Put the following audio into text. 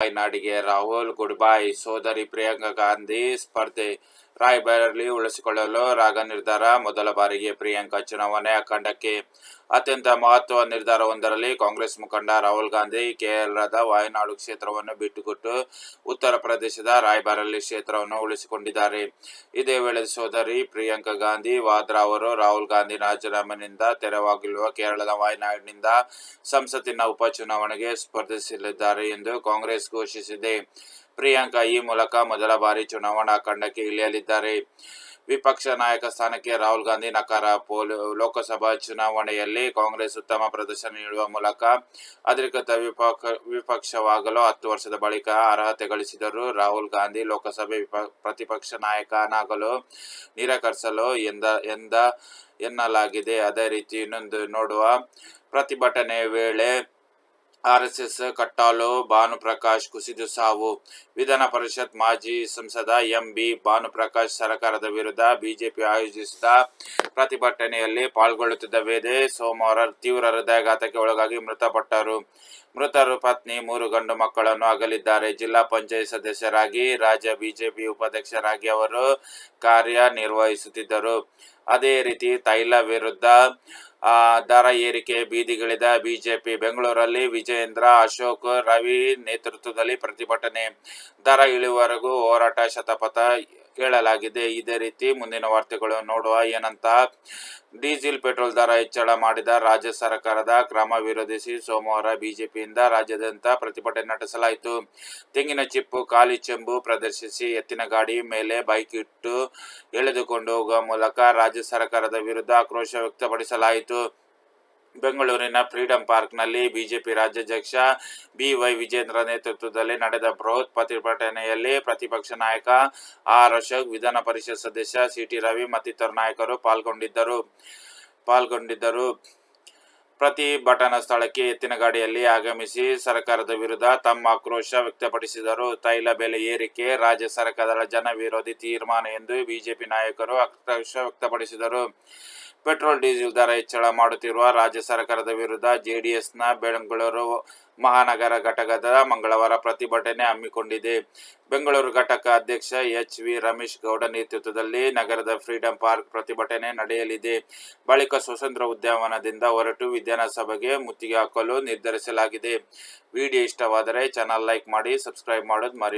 ನಾಡಿಗೆ Rahul good bye. ಸೋದರಿ ಪ್ರಿಯಾಂಕಾ ಗಾಂಧಿ ಸ್ಪರ್ಧೆ. ರಾಯ್ಬರೇಲಿ ಉಳಿಸಿಕೊಳ್ಳಲು ರಾಗ ನಿರ್ಧಾರ, ಮೊದಲ ಬಾರಿಗೆ ಪ್ರಿಯಾಂಕಾ ಚುನಾವಣೆ ಅಖಂಡಕ್ಕೆ ಅತ್ಯಂತ ಮಹತ್ವ ನಿರ್ಧಾರವೊಂದರಲ್ಲಿ ಕಾಂಗ್ರೆಸ್ ಮುಖಂಡ ರಾಹುಲ್ ಗಾಂಧಿ ಕೇರಳದ ವಾಯನಾಡು ಕ್ಷೇತ್ರವನ್ನು ಬಿಟ್ಟುಕೊಟ್ಟು ಉತ್ತರ ಪ್ರದೇಶದ ರಾಯ್ಬರೇಲಿ ಕ್ಷೇತ್ರವನ್ನು ಉಳಿಸಿಕೊಂಡಿದ್ದಾರೆ. ಇದೇ ವೇಳೆ ಸೋದರಿ ಪ್ರಿಯಾಂಕಾ ಗಾಂಧಿ, ವಾದ್ರಾ ಅವರು ರಾಹುಲ್ ಗಾಂಧಿ ರಾಜೀನಾಮೆನಿಂದ ತೆರವಾಗಿರುವ ಕೇರಳದ ವಾಯನಾಡಿನಿಂದ ಸಂಸತ್ತಿನ ಉಪಚುನಾವಣೆಗೆ ಸ್ಪರ್ಧಿಸಲಿದ್ದಾರೆ ಎಂದು ಕಾಂಗ್ರೆಸ್ ಘೋಷಿಸಿದೆ. ಪ್ರಿಯಾಂಕಾ ಈ ಮೂಲಕ ಮೊದಲ ಬಾರಿ ಚುನಾವಣಾ ಕಂಡಕ್ಕೆ ಇಳಿಯಲಿದ್ದಾರೆ. ವಿಪಕ್ಷ ನಾಯಕ ಸ್ಥಾನಕ್ಕೆ ರಾಹುಲ್ ಗಾಂಧಿ ನಕಾರ. ಪೋಲ್, ಲೋಕಸಭಾ ಚುನಾವಣೆಯಲ್ಲಿ ಕಾಂಗ್ರೆಸ್ ಉತ್ತಮ ಪ್ರದರ್ಶನ ನೀಡುವ ಮೂಲಕ ಅಧಿಕೃತ ವಿಪಕ್ಷ, ವಿಪಕ್ಷವಾಗಲು ಹತ್ತು ವರ್ಷದ ಬಳಿಕ ಅರ್ಹತೆ ಗಳಿಸಿದರು. ರಾಹುಲ್ ಗಾಂಧಿ ಲೋಕಸಭೆ ಪ್ರತಿಪಕ್ಷ ನಾಯಕನಾಗಲು ನಿರಾಕರಿಸಲು ಎಂದ ಎಂದ ಎನ್ನಲಾಗಿದೆ. ಅದೇ ರೀತಿ ಇನ್ನೊಂದು ನೋಡುವ ಪ್ರತಿಭಟನೆ ವೇಳೆ ಆರ್ಎಸ್ಎಸ್ ಕಟ್ಟಾಲು ಭಾನುಪ್ರಕಾಶ್ ಕುಸಿದು ಸಾವು. ವಿಧಾನ ಪರಿಷತ್ ಮಾಜಿ ಸಂಸದ ಎಂ ಬಿ ಭಾನುಪ್ರಕಾಶ್ ಸರ್ಕಾರದ ವಿರುದ್ಧ ಬಿಜೆಪಿ ಆಯೋಜಿಸಿದ ಪ್ರತಿಭಟನೆಯಲ್ಲಿ ಪಾಲ್ಗೊಳ್ಳುತ್ತಿದ್ದ ವೇದೆ ಸೋಮವಾರ ತೀವ್ರ ಹೃದಯಾಘಾತಕ್ಕೆ ಒಳಗಾಗಿ ಮೃತಪಟ್ಟರು. ಮೃತರು ಪತ್ನಿ, ಮೂರು ಗಂಡು ಮಕ್ಕಳನ್ನು ಅಗಲಿದ್ದಾರೆ. ಜಿಲ್ಲಾ ಪಂಚಾಯತ್ ಸದಸ್ಯರಾಗಿ ರಾಜ್ಯ ಬಿಜೆಪಿ ಉಪಾಧ್ಯಕ್ಷರಾಗಿ ಅವರು ಕಾರ್ಯನಿರ್ವಹಿಸುತ್ತಿದ್ದರು. ಅದೇ ರೀತಿ ತೈಲ ವಿರುದ್ಧ ದರ ಏರಿಕೆ ಬೀದಿಗಿಳಿದ ಬಿಜೆಪಿ ಬೆಂಗಳೂರಲ್ಲಿ ವಿಜಯೇಂದ್ರ ಅಶೋಕ್ ರವಿ ನೇತೃತ್ವದಲ್ಲಿ ಪ್ರತಿಭಟನೆ. ದರ ಇಳಿವರೆಗೂ ಹೋರಾಟ ಶತಪಥ ಹೇಳಲಾಗಿದೆ ಇದೇ ರೀತಿ ಮುಂದಿನ ವಾರ್ತೆಗಳು ನೋಡುವ ಏನಂತ ಡೀಸೆಲ್ ಪೆಟ್ರೋಲ್ ದರ ಹೆಚ್ಚಳ ಮಾಡಿದ ರಾಜ್ಯ ಸರ್ಕಾರದ ಕ್ರಮ ವಿರೋಧಿಸಿ ಸೋಮವಾರ ಬಿಜೆಪಿಯಿಂದ ರಾಜ್ಯಾದ್ಯಂತ ಪ್ರತಿಭಟನೆ ನಡೆಸಲಾಯಿತು. ತೆಂಗಿನ ಚಿಪ್ಪು, ಖಾಲಿ ಚೆಂಬು ಪ್ರದರ್ಶಿಸಿ ಎತ್ತಿನ ಗಾಡಿ ಮೇಲೆ ಬೈಕ್ ಇಟ್ಟು ಎಳೆದುಕೊಂಡು ಹೋಗುವ ಮೂಲಕ ರಾಜ್ಯ ಸರ್ಕಾರದ ವಿರುದ್ಧ ಆಕ್ರೋಶ ವ್ಯಕ್ತಪಡಿಸಲಾಯಿತು. ಬೆಂಗಳೂರಿನ ಫ್ರೀಡಂ ಪಾರ್ಕ್ನಲ್ಲಿ ಬಿಜೆಪಿ ರಾಜ್ಯಾಧ್ಯಕ್ಷ ಬಿ ವೈ ವಿಜೇಂದ್ರ ನೇತೃತ್ವದಲ್ಲಿ ನಡೆದ ಬೃಹತ್ ಪ್ರತಿಭಟನೆಯಲ್ಲಿ ಪ್ರತಿಪಕ್ಷ ನಾಯಕ ಆರ್ ಅಶೋಕ್, ವಿಧಾನ ಪರಿಷತ್ ಸದಸ್ಯ ಸಿಟಿ ರವಿ ಮತ್ತಿತರ ನಾಯಕರು ಪಾಲ್ಗೊಂಡಿದ್ದರು. ಪಾಲ್ಗೊಂಡಿದ್ದರು. ಪ್ರತಿಭಟನಾ ಸ್ಥಳಕ್ಕೆ ಎತ್ತಿನ ಗಾಡಿಯಲ್ಲಿ ಆಗಮಿಸಿ ಸರ್ಕಾರದ ವಿರುದ್ಧ ತಮ್ಮ ಆಕ್ರೋಶ ವ್ಯಕ್ತಪಡಿಸಿದರು. ತೈಲ ಬೆಲೆ ಏರಿಕೆ, ರಾಜ್ಯ ಸರ್ಕಾರದ ಜನ ವಿರೋಧಿ ತೀರ್ಮಾನ ಎಂದು ಬಿಜೆಪಿ ನಾಯಕರು ಆಕ್ರೋಶ ವ್ಯಕ್ತಪಡಿಸಿದರು. ಪೆಟ್ರೋಲ್, ಡೀಸೆಲ್ ದರ ಹೆಚ್ಚಳ ಮಾಡುತ್ತಿರುವ ರಾಜ್ಯ ಸರ್ಕಾರದ ವಿರುದ್ಧ ಜೆಡಿಎಸ್ನ ಬೆಂಗಳೂರು ಮಹಾನಗರ ಘಟಕದ ಮಂಗಳವಾರ ಪ್ರತಿಭಟನೆ ಹಮ್ಮಿಕೊಂಡಿದೆ. ಬೆಂಗಳೂರು ಘಟಕ ಅಧ್ಯಕ್ಷ ಎಚ್ ವಿ ರಮೇಶ್ ಗೌಡ ನೇತೃತ್ವದಲ್ಲಿ ನಗರದ ಫ್ರೀಡಂ ಪಾರ್ಕ್ ಪ್ರತಿಭಟನೆ ನಡೆಯಲಿದೆ. ಬಳಿಕ ಸ್ವತಂತ್ರ ಉದ್ಯಾನವನದಿಂದ ಹೊರಟು ವಿಧಾನಸಭೆಗೆ ಮುತ್ತಿಗೆ ಹಾಕಲು ನಿರ್ಧರಿಸಲಾಗಿದೆ. ವಿಡಿಯೋ ಇಷ್ಟವಾದರೆ ಚಾನಲ್ ಲೈಕ್ ಮಾಡಿ, ಸಬ್ಸ್ಕ್ರೈಬ್ ಮಾಡೋದು ಮರಿ